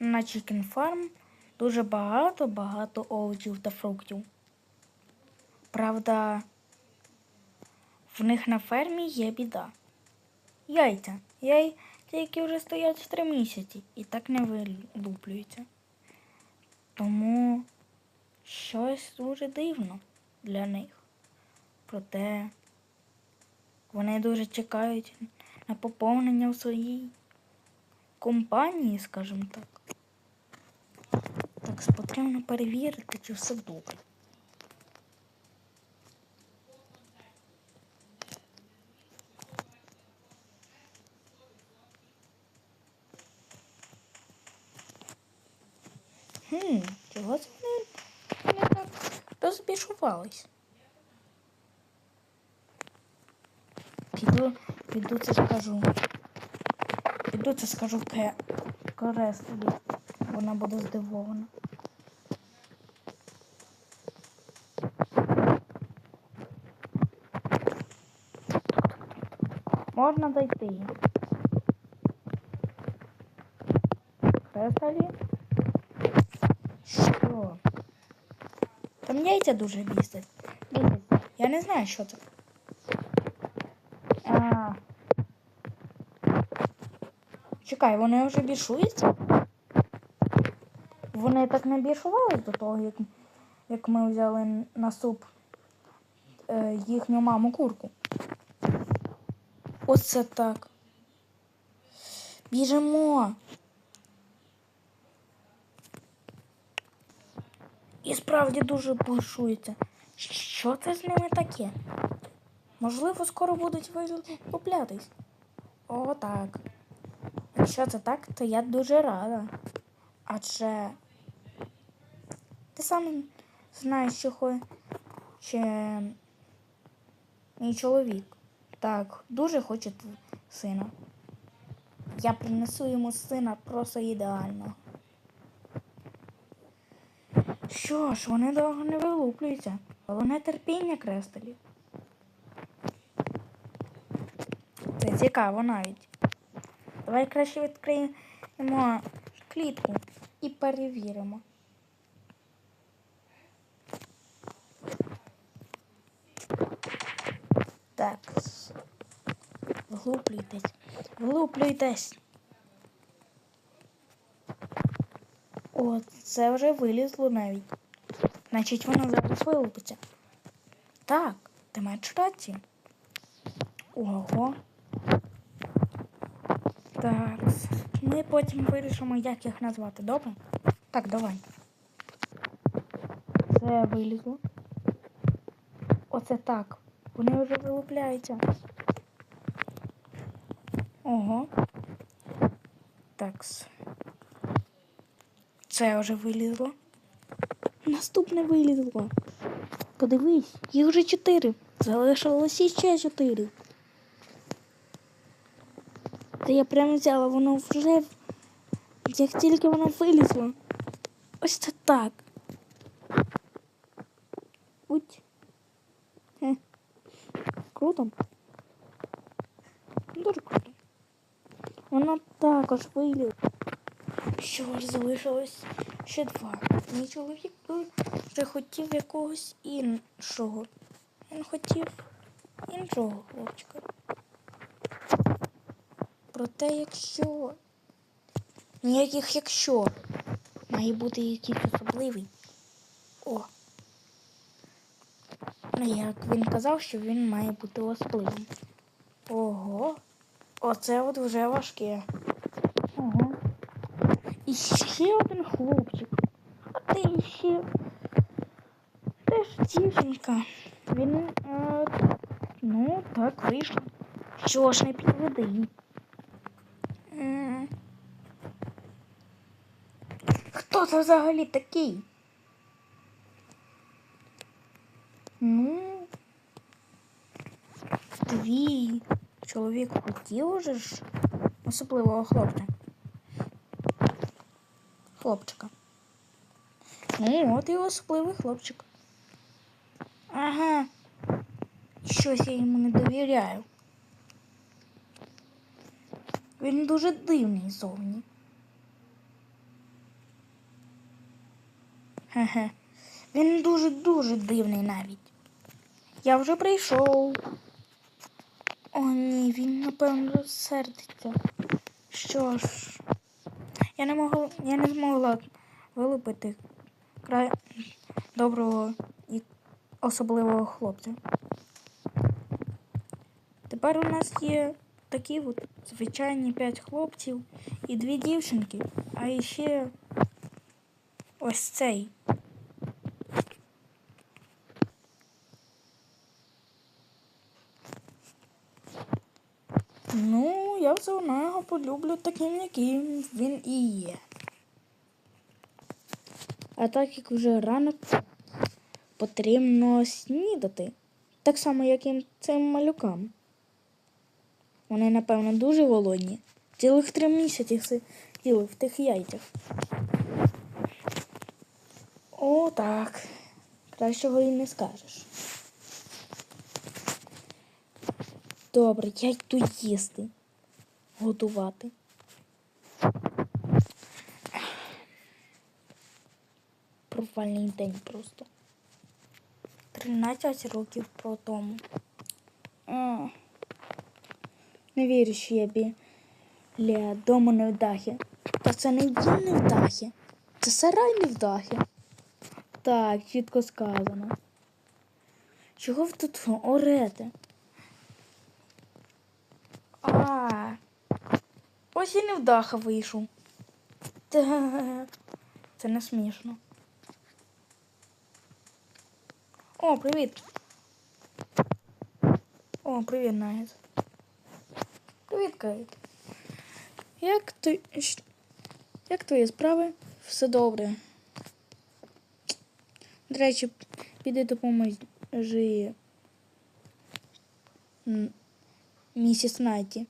на Chicken Farm дуже багато-багато овочів та фруктів. Правда, в них на фермі є біда. Яйця. Яйця, які вже стоять три місяці і так не вилуплюються. Тому щось дуже дивно для них. Проте вони дуже чекають на поповнення в своїй компанії, скажімо так. Так, потрібно перевірити, чи все добре. Хм, чого це вони вони так розбішувались? Піду, піду це скажу. Піду це скажу Ке Кореслі. Вона буде здивована. Можна дойти. Креслі? Що? Там яйця дуже. Бісять. Я не знаю, що це. А. Чекай, вони вже бішуються? Вони так не бішувались до того, як, як ми взяли на суп е, їхню маму курку. Оце так. Біжимо. І справді дуже бушується. Що це з ними таке? Можливо, скоро будуть вилуплятись. О, так. Якщо це так, то я дуже рада. Адже сам знаєш, що хоче мій чоловік. Так, дуже хоче сина. Я принесу йому сина просто ідеально. Що ж, вони довго не вилуплюються. Головне терпіння крестелів. Це цікаво навіть. Давай краще відкриємо клітку і перевіримо. Так. Вглуплюйтесь. Вглуплюйтесь. О, це вже вилізло навіть. Значить, воно зараз вилупиться. Так, ти маєш рацію. Ого. Так, ми потім вирішимо, як їх назвати, добре? Так, давай. Це вилізло. Оце так. Вони вже вилупляються. Ого. Такс. Це вже вилізло. Наступне вилізло. Подивись, їх вже чотири. Залишилось іще чотири. Та я прямо взяла, воно вже. Як тільки воно вилізло. Ось це так. Будь. Хе. Круто. Дуже круто. Воно також вилізло. Що ж залишилось ще два. Мій чоловік вже хотів якогось іншого. Він хотів іншого хлопчика. Проте, якщо ніяких якщо має бути якийсь особливий. О. Ну, як він казав, що він має бути особливим. Ого. Оце от вже важке. Ого. І ще один хлопчик. А ти ще теж дівчинка. Він. Е, ну, так вийшло. Що ж не підведи. Хто це взагалі такий? Ну, твій чоловік хотів уже ж особливого хлопця. Хлопчика. Ну, от і особливий хлопчик. Ага. Щось я йому не довіряю. Він дуже дивний зовні. Хе-хе. Він дуже-дуже дивний навіть. Я вже прийшов. О, ні, він, напевно, розсердиться. Що ж, я не могла, я не змогла вилупити край доброго і особливого хлопця. Тепер у нас є такі от звичайні п'ять хлопців і дві дівчинки, а іще ось цей. Я його полюблю таким, яким він і є. А так як вже ранок, потрібно снідати. Так само, як і цим малюкам. Вони, напевно, дуже голодні. Цілих три місяці сиділи в тих яйцях. О, так. Кращого і не скажеш. Добре, я йду їсти. Готувати. Провальний день просто. 13 років про тому. А, не вірю, що я біля дому невдахи. Та це не дім невдахи. Це сарай невдахи. Так, чітко сказано. Чого ви тут орете? А, ось і невдаха вийшов. Та, Це не смішно. О, привіт. О, привіт, Нагіт. Привіт, Кейт. Як ти. Як твої справи? Все добре. До речі, піди допоможи місіс Найті.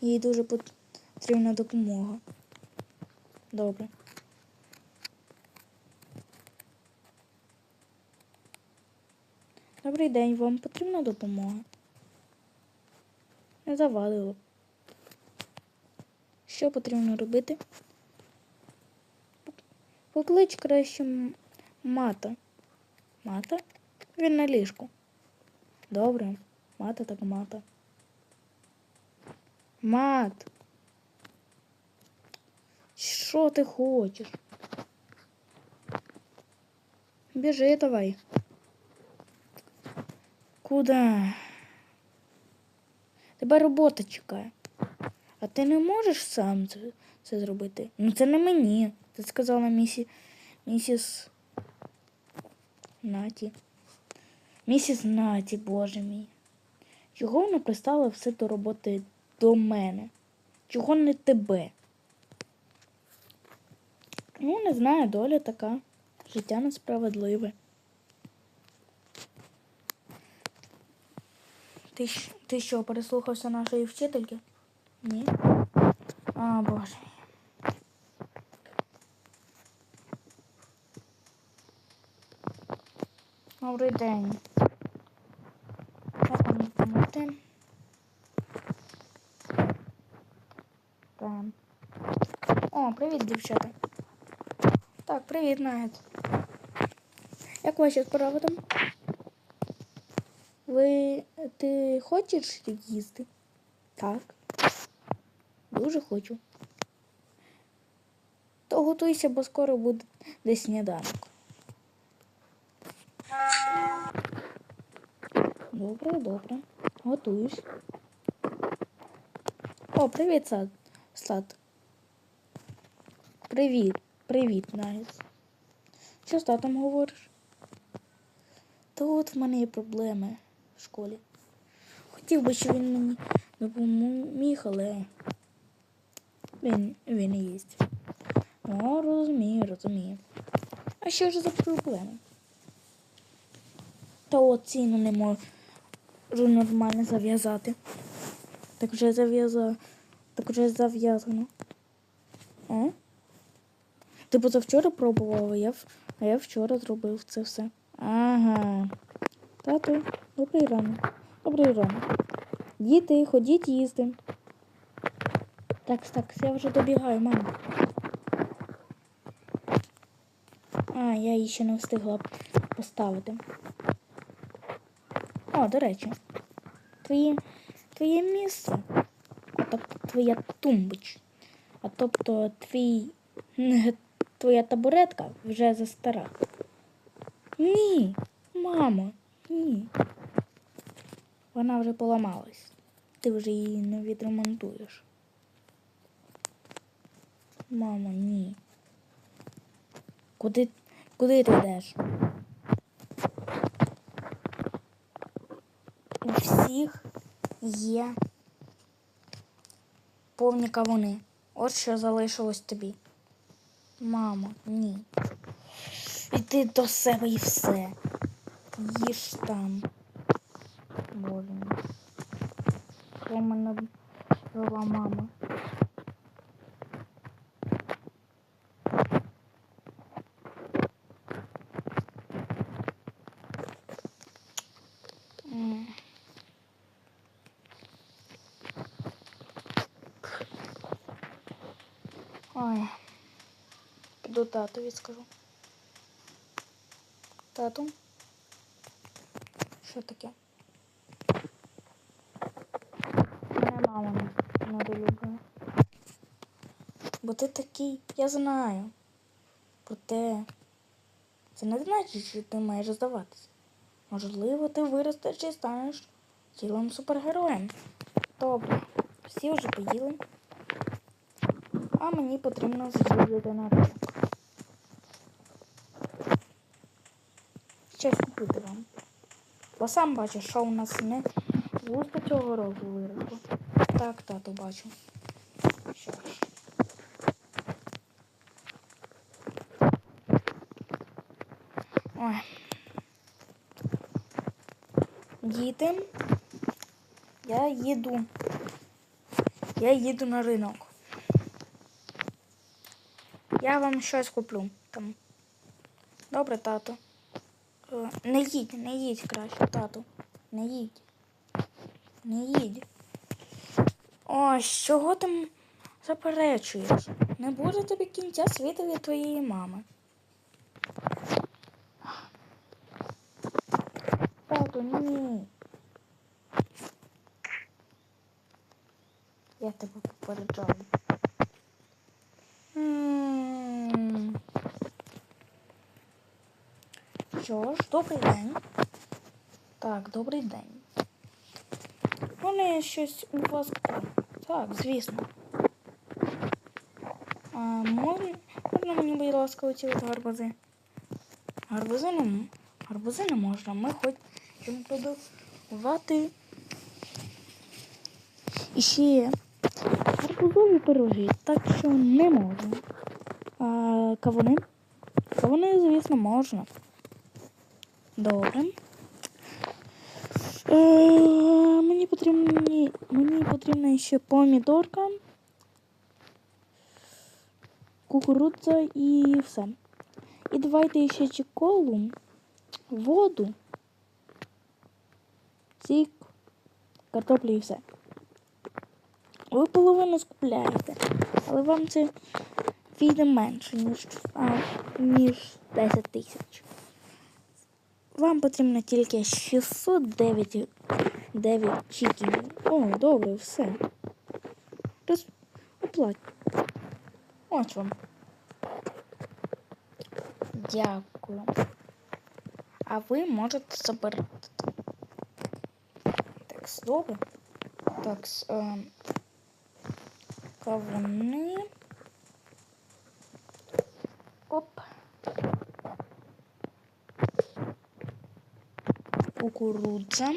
Їй дуже потрібна допомога. Добре. Добрий день, вам потрібна допомога? Не завадило. Що потрібно робити? Поклич краще мата. Мата? Він на ліжку. Добре, мата так мата. Мат. Що ти хочеш? Біжи давай. Куда? Тебе робота чекає. А ти не можеш сам це, це зробити? Ну це не мені. Це сказала місі, місіс Наті. Місіс Наті, боже мій. Чого вона пристала все до роботи до мене? Чого не тебе? Ну, не знаю, доля така. Життя несправедливе. Ти, ти що, переслухався нашої вчительки? Ні. А, боже. Добрий день. Як вам допомогти? Прям. О, привіт, дівчата. Так, привіт, Нагет. Як ваші справи там? Ви ти хочеш їсти? Так. Дуже хочу. То готуйся, бо скоро буде десь сніданок. Добре, добре. Готуюсь. О, привіт, сад. Сад. Привіт. Привіт, Нагіс. Що з татом говориш? Та от в мене є проблеми в школі. Хотів би, щоб він мені допоміг, але він, він і їсть. О, розумію, розумію. А що ж за проблеми? Та от ціну не можу нормально зав'язати. Так вже зав'язано. Так вже зав'язано. О? Ти позавчора пробував, а я, а я вчора зробив це все. Ага. Тату, добрий ранок. Добрий ранок. Діти, ходіть їсти. Так, так, я вже добігаю, мама. А, я її ще не встигла поставити. О, до речі, твоє, твоє місце, твоя тумбоч, а тобто твій, твоя табуретка вже застара. Ні, мамо, ні. Вона вже поламалась. Ти вже її не відремонтуєш. Мамо, ні. Куди, куди ти йдеш? У всіх є повні кавуни. От що залишилось тобі. Мамо, ні. Іди до себе і все. Їж там. Боже Хто мене вела мама? М. Ой. Піду татові скажу. Тату. Що таке? Мене мама не недолюблює. Бо ти такий, я знаю. Проте це не значить, що ти маєш здаватися. Можливо, ти виростеш і станеш цілим супергероєм. Добре, всі вже поїли. А мені потрібно з'їздити на ринок. Щось. Бо сам бачиш, що у нас не густо цього року виросло. Так, тату, бачу. Що ж. Ой. Діти, я їду. Я їду на ринок. Я вам щось куплю там. Добре, тато. Не їдь, не їдь краще, тату. Не їдь. Не їдь. Ой, чого ти заперечуєш? Не буде тобі кінця світу від твоєї мами. Тату, ні. Я тебе попереджаю. Що ж, добрий день. Так, добрий день. Вони щось у вас? Так, звісно. А, можна мені, будь ласка, оці от гарбузи? Гарбузи не, гарбузи не можна. Ми хочемо продавати. І ще гарбузові пироги, так що не можна. А кавуни? Кавуни, звісно, можна. Добре. Е, мені потрібні, мені потрібна ще помідорка, кукурудза і все. І давайте ще чеколу, воду, сік, картоплю і все. Ви половину скупляєте, але вам це вийде менше, ніж, а, ніж 10 тисяч. Вам потрібно тільки 609 9 чіків. О, добре, все. Роз... Оплать. Ось вам. Дякую. А ви можете забирати. Так, добре. Так, е, кавуни. Кукурудза.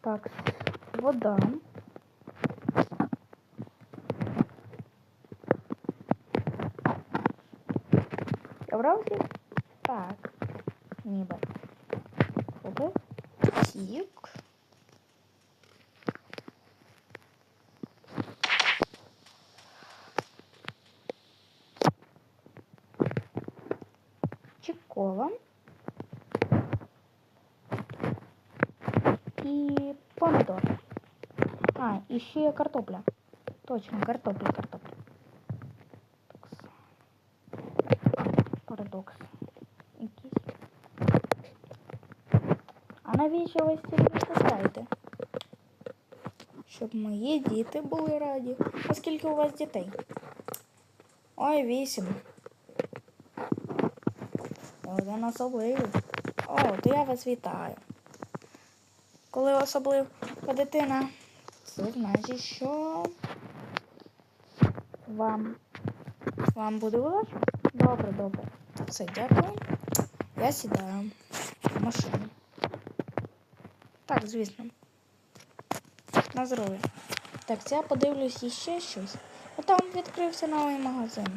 Так, вода. Я брав всіх? Так. Ніби. Добре. Сік. Ще картопля. Точно, картопля, картопля. Парадокс. Якийсь. А навіщо ви стільки таскаєте? Щоб мої діти були раді. А скільки у вас дітей? Ой, вісім. Один особливий. О, то я вас вітаю. Коли особлива дитина, це значить, що вам, вам буде легше? Добре, добре. Все, дякую. Я сідаю в машину. Так, звісно. На здоров'я. Так, я подивлюсь іще щось. А там відкрився новий магазин.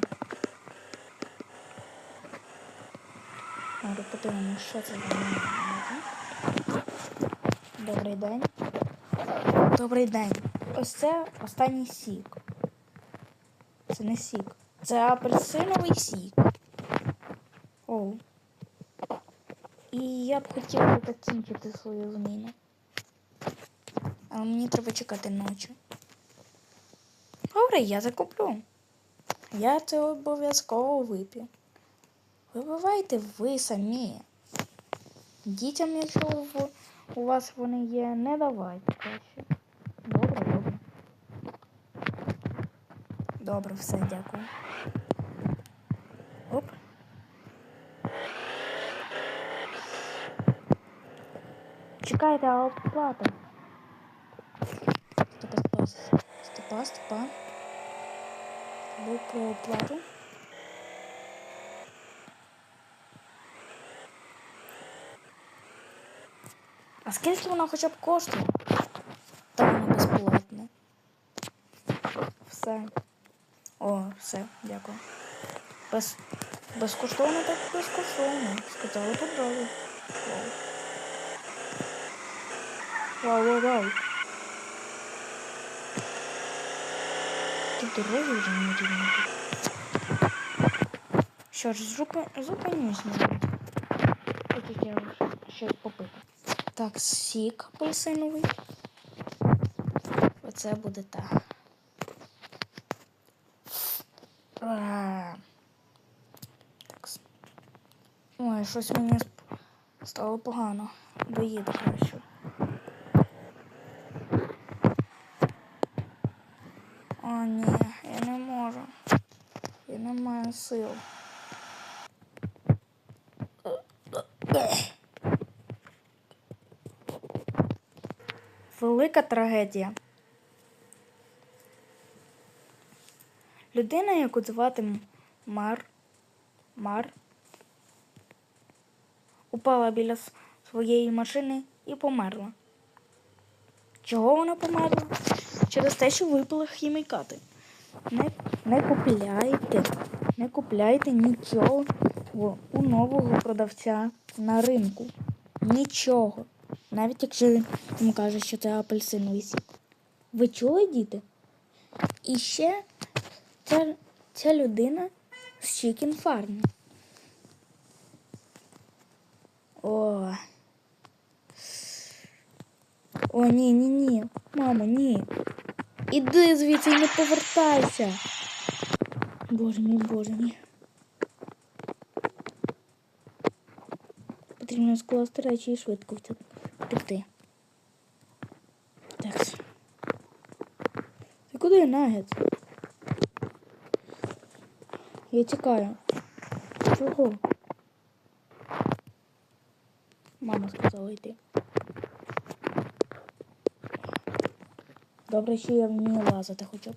Подивимось, що це за магазин. Добрий день. Добрий день. Ось це останній сік. Це не сік. Це апельсиновий сік. Оу. І я б хотіла закінчити свою зміну. Але мені треба чекати ночі. Добре, я закуплю. Я це обов'язково вип'ю. Вибивайте ви самі. Дітям, якщо у вас вони є, не давайте краще. Добре, добре. Добре, все, дякую. Оп. Чекайте, а оплата. Стопа, стопа, стопа. Був про оплату. А скільки воно хоча б коштує? Та воно безплатне. Все. Все, дякую. Без, безкоштовно так безкоштовно. Сказали тут. Вау. Вау, вау. Тут дороги вже не рівні. Що ж, зупи- зупинюсь, мабуть. Тут я вже щось попити. Так, сік апельсиновий. Оце буде так. А. Так. с- Ой, щось мені стало погано. Доїду краще. О, ні, я не можу. Я не маю сил. Велика трагедія. Людина, яку звати Мар, Мар, упала біля своєї машини і померла. Чого вона померла? Через те, що випили хімікати. Не, не купляйте, не купляйте нічого у нового продавця на ринку. Нічого. Навіть якщо він вам каже, що це апельсиновий сік. Ви чули, діти? І ще ця, ця людина з Chicken Farm. О. О, ні, ні, ні. Мама, ні. Іди звідси не повертайся. Боже мій, боже мій. Потрібно скласти речі і швидко втекти. Так. Ти куди нагет? Я тікаю. Чого? Мама сказала йти. Добре, що я вмію лазити хоча б.